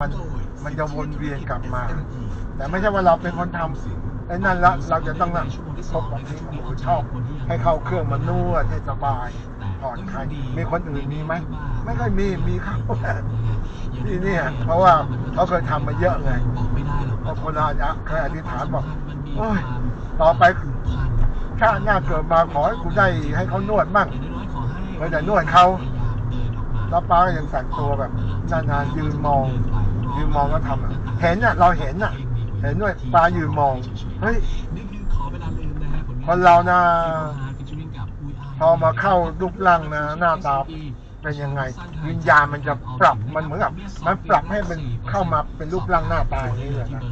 มันมันจะวนเวียนกลับมา แต่ไม่ใช่ว่าเราเป็นคนทำไอ้นั่นละเราจะต้องนั่งพบแบบนี้โอ้โหชอบ ให้เข้าเครื่องมานวดให้สบายผ่อนคลายมีคนอื่นมีไหมไม่ค่อยมีมีเขาที่เนี่ยเพราะว่าเขาเคยทำมาเยอะไงบางคนอาจจะเคยอธิษฐานบอกโอ้ยต่อไปชาติหน้าเกิดมาขอให้กูได้ให้เขานวดมั่งเมื่อแต่นวดเขาแล้วป้าก็ยังแต่งตัวแบบนานๆยืนมอง ยืนมองก็ทำอะเห็นอะเราเห็นอะ เห็นด้วยป้ายืนมองเฮ้ยคนเรานะพอมาเข้ารูปร่างนะหน้าตาเป็นยังไง วิญญาณมันจะปรับมันเหมือนกับมันปรับให้มันเข้ามาเป็นรูปร่างหน้าตาอย่างนี้เลยนะ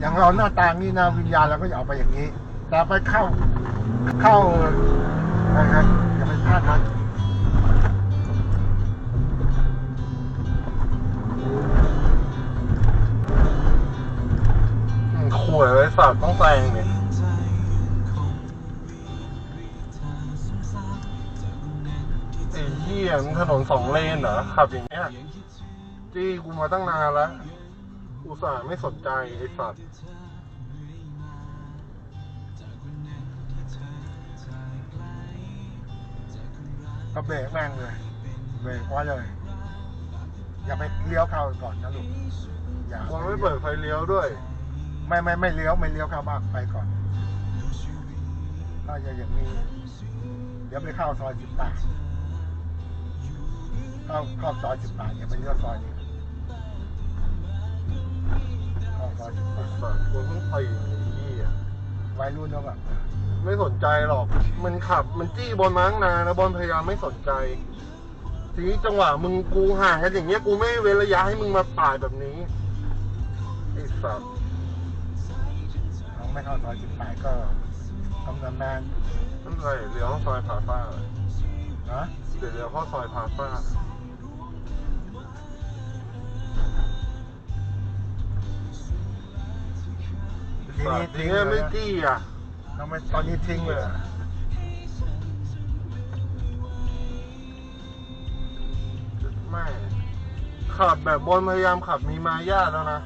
อย่างเราหน้าตาอย่างนี้นะวิญญาณเราก็จะเอาไปอย่างนี้แต่ไปเข้าเข้านะครับอย่าไปพลาดนั้น ขวยไว้ฝากต้องแซงเนี่ยไอ้เหี้ยมึงถนนสองเลนเหรอขับอย่างเงี้ยจี้กูมาตั้งนานแล้วอุตส่าห์ไม่สนใจไอ้สัตว์ก็เบรกแม่งเลยเบรกไว้เลย อย่าไปเลี้ยวเข้าก่อนนะลูกอย่ามันไม่เปิดไฟเลี้ยวด้วย ไม่ไม่ไม่เลี้ยวไม่เลี้ยวเข้าบ้านไปก่อนถ้าจะอย่างนี้ เดี๋ยวไปเข้าซอยสิบแปดเข้าเข้าซอยสิบแปดอย่าไปเลี้ยวซอยนี้เข้าซอยสิบแปดสัตว์กูเพิ่งตีไอ้เหี้ยวัยรุ่นแล้วแบบไม่สนใจหรอก มันขับ มันจี้บอลมาตั้งนานแล้วบอลพยายามไม่สนใจทีนี้จังหวะมึงกูห่างกันอย่างเงี้ยกูไม่เว้นระยะให้มึงมาปาดแบบนี้ไอ้สัตว์เขา ไม่เข้าซอยสิบแปดก็กำนันแมนนั่นไรเลี้ยวเข้าซอยพาซ่าเลยนะเดี๋ยวเลี้ยวเข้าซอยพาซ่าทีสัตนี้ว์ทีทิ้งเนี้ยเลไม่ยจี้อะทำไมตอนนี้ทิ้งเลยอะไม่ขับแบบบอลพยายามขับมีมายาทแล้วนะ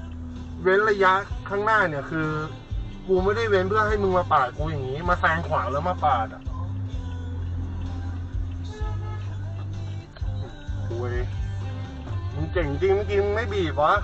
เว้นระยะข้างหน้าเนี่ยคือ กูไม่ได้เว้นเพื่อให้มึงมาปาดกูอย่างนี้ มาแซงขวาแล้วมาปาดอะคุยมึงเก่งจริงเมื่อกี้มึงไม่บีบวะ